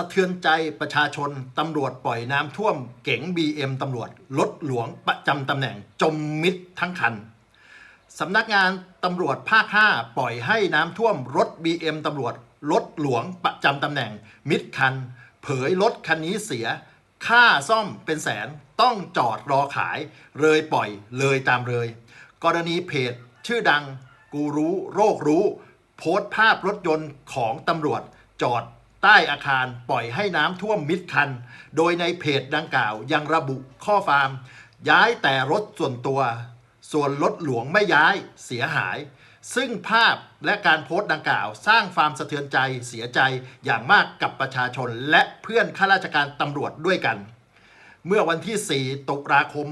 ะเทือนใจประชาชน ตำรวจปล่อยน้ำท่วม เก๋ง BM ตำรวจรถหลวงประจำตำแหน่งจมมิดทั้งคันสำนักงานตำรวจภาค 5 ปล่อยให้น้ำท่วมรถ BM ตำรวจรถหลวงประจำตำแหน่ง มิดคัน เผยรถคันนี้เสีย ค่าซ่อมเป็นแสนต้องจอดรอขาย เลยปล่อยเลยตามเลย กรณีเพจ ชื่อดัง กูรู้โรครู้ โพสต์ภาพรถยนต์ของตำรวจจอด ใต้อาคารปล่อยให้น้ำท่วมมิดคัน โดยในเพจดังกล่าวยังระบุข้อความย้ายแต่รถส่วนตัว ส่วนรถหลวงไม่ย้ายเสียหาย ซึ่งภาพและการโพสต์ดังกล่าว สร้างความสะเทือนใจเสียใจอย่างมากกับประชาชนและเพื่อนข้าราชการตำรวจด้วยกัน เมื่อวันที่ 4 ตุลาคม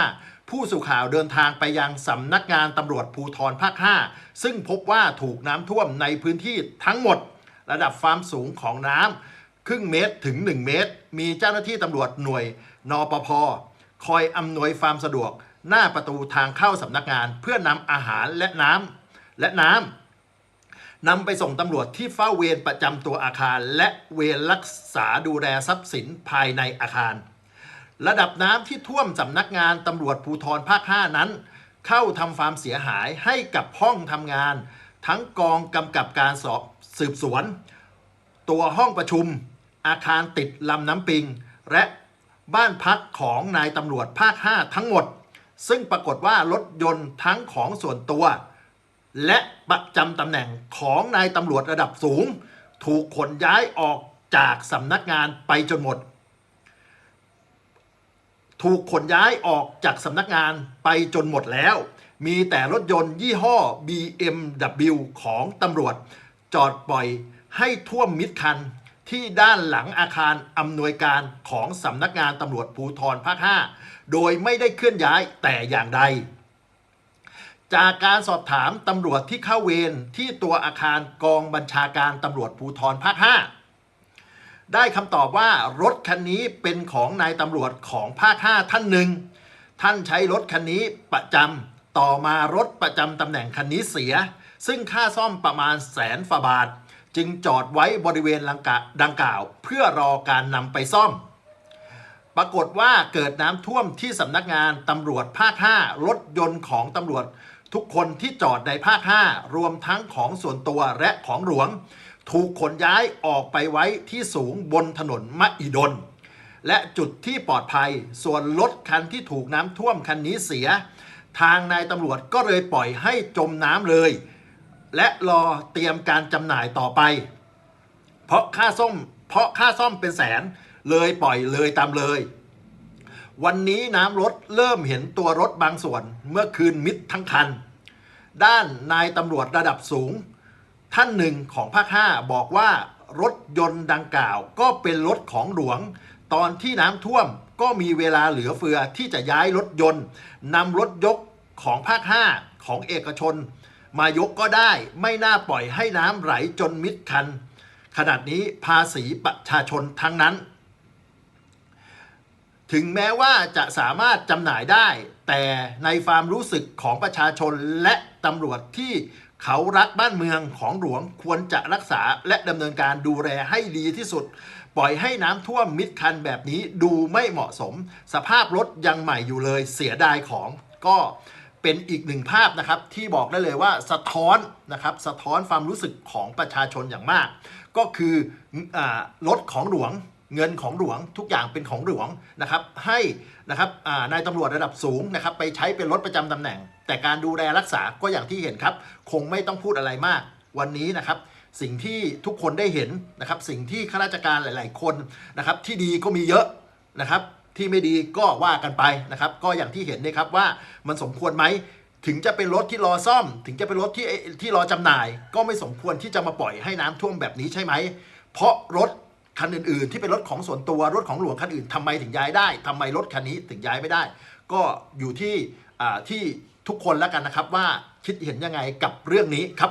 65 ผู้สื่อข่าวเดินทางไปยังสำนักงานตำรวจภูธรภาค 5 ซึ่งพบว่าถูกน้ำท่วมในพื้นที่ทั้งหมด ระดับความสูงของน้ำครึ่งเมตรถึง 1 เมตร มีเจ้าหน้าที่ตำรวจหน่วยนปภคอยอำนวยความสะดวก หน้าประตูทางเข้าสำนักงาน เพื่อนำอาหารและน้ำและน้ำนำไปส่งตำรวจที่เฝ้าเวรประจำตัวอาคาร และเวรรักษาดูแลทรัพย์สินภายในอาคาร ระดับน้ำที่ท่วมสำนักงานตำรวจภูธรภาค 5 นั้น เข้าทำความเสียหายให้กับห้องทำงาน ทั้งกองกำกับการสอบ สืบสวน ตัวห้องประชุม อาคารติดลำน้ำปิง และบ้านพักของนายตำรวจภาค 5 ทั้งหมด ซึ่งปรากฏว่ารถยนต์ทั้งของส่วนตัว และประจำตำแหน่งของนายตำรวจระดับสูง ถูกขนย้ายออกจากสำนักงานไปจนหมด ถูกขนย้ายออกจากสำนักงานไปจนหมดแล้ว มีแต่รถยนต์ยี่ห้อ BMW ของตำรวจ จอดปล่อยให้ท่วมมิดคันที่ด้านหลังอาคารอำนวยการของสำนักงานตำรวจภูธรภาค 5 โดยไม่ได้เคลื่อนย้ายแต่อย่างใด จากการสอบถามตำรวจที่เข้าเวรที่ตัวอาคารกองบัญชาการตำรวจภูธรภาค 5 ได้คำตอบว่ารถคันนี้เป็นของนายตำรวจของภาค 5 ท่านหนึ่ง ท่านใช้รถคันนี้ประจำต่อมารถประจำตำแหน่งคันนี้เสีย ซึ่งค่าซ่อมประมาณแสนฝาบาท จึงจอดไว้บริเวณลังกะดังกล่าว เพื่อรอการนำไปซ่อม ปรากฏว่าเกิดน้ำท่วมที่สำนักงานตำรวจภาค5รถยนต์ของตำรวจ ทุกคนที่จอดในภาค5รวมทั้งของส่วนตัวและของหลวง ถูกขนย้ายออกไปไว้ที่สูงบนถนนมหิดลและจุดที่ปลอดภัย ส่วนรถคันที่ถูกน้ำท่วมคันนี้เสีย ทางนายตำรวจก็เลยปล่อยให้จมน้ำเลย และรอเตรียมการจำหน่ายต่อไป เพราะค่าซ่อมเพราะค่าซ่อมเป็นแสนเลยปล่อยเลยตามเลย วันนี้น้ำลดเริ่มเห็นตัวรถบางส่วนเมื่อคืนมิดทั้งคัน ด้านนายตำรวจระดับสูง ท่านหนึ่งของภาค 5 บอกว่ารถยนต์ดังกล่าวก็เป็นรถของหลวง ตอนที่น้ำท่วมก็มีเวลาเหลือเฟือที่จะย้ายรถยนต์นำรถยกของภาค 5 ของเอกชน มายกก็ได้ไม่น่าปล่อยให้น้ำไหลจนมิดคัน ขนาดนี้ภาษีประชาชนทั้งนั้น ถึงแม้ว่าจะสามารถจำหน่ายได้ แต่ในความรู้สึกของประชาชนและตำรวจที่เขารักบ้านเมืองของหลวงควรจะรักษาและดำเนินการดูแลให้ดีที่สุด ปล่อยให้น้ำท่วมมิดคันแบบนี้ดูไม่เหมาะสม สภาพรถยังใหม่อยู่เลยเสียดายของก็ เป็นอีกหนึ่งภาพนะครับที่บอกได้เลยว่าสะท้อนนะครับสะท้อนความรู้สึกของประชาชนอย่างมาก ก็คืออรถของหลวงเงินของหลวงทุกอย่างเป็นของหลวงนะครับให้นะครับนายตำรวจระดับสูงนะครับไปใช้เป็นรถประจำตำแหน่ง แต่การดูแลรักษาก็อย่างที่เห็นครับ คงไม่ต้องพูดอะไรมาก วันนี้นะครับสิ่งที่ทุกคนได้เห็นนะครับสิ่งที่ข้าราชการหลาย ๆ คนนะครับที่ดีก็มีเยอะนะครับ ที่ไม่ดีก็ว่ากันไปนะครับ ก็อย่างที่เห็นนะครับว่ามันสมควรไหมถึงจะเป็นรถที่รอซ่อม ถึงจะเป็นรถที่ที่รอจำหน่าย ก็ไม่สมควรที่จะมาปล่อยให้น้ำท่วมแบบนี้ใช่ไหม เพราะรถคันอื่นๆ ที่เป็นรถของส่วนตัวรถของหลวงคันอื่นทำไมถึงย้ายได้ทำไมรถคันนี้ถึงย้ายไม่ได้ ก็อยู่ที่ที่ทุกคนแล้วกันนะครับว่าคิดเห็นยังไงกับเรื่องนี้ครับ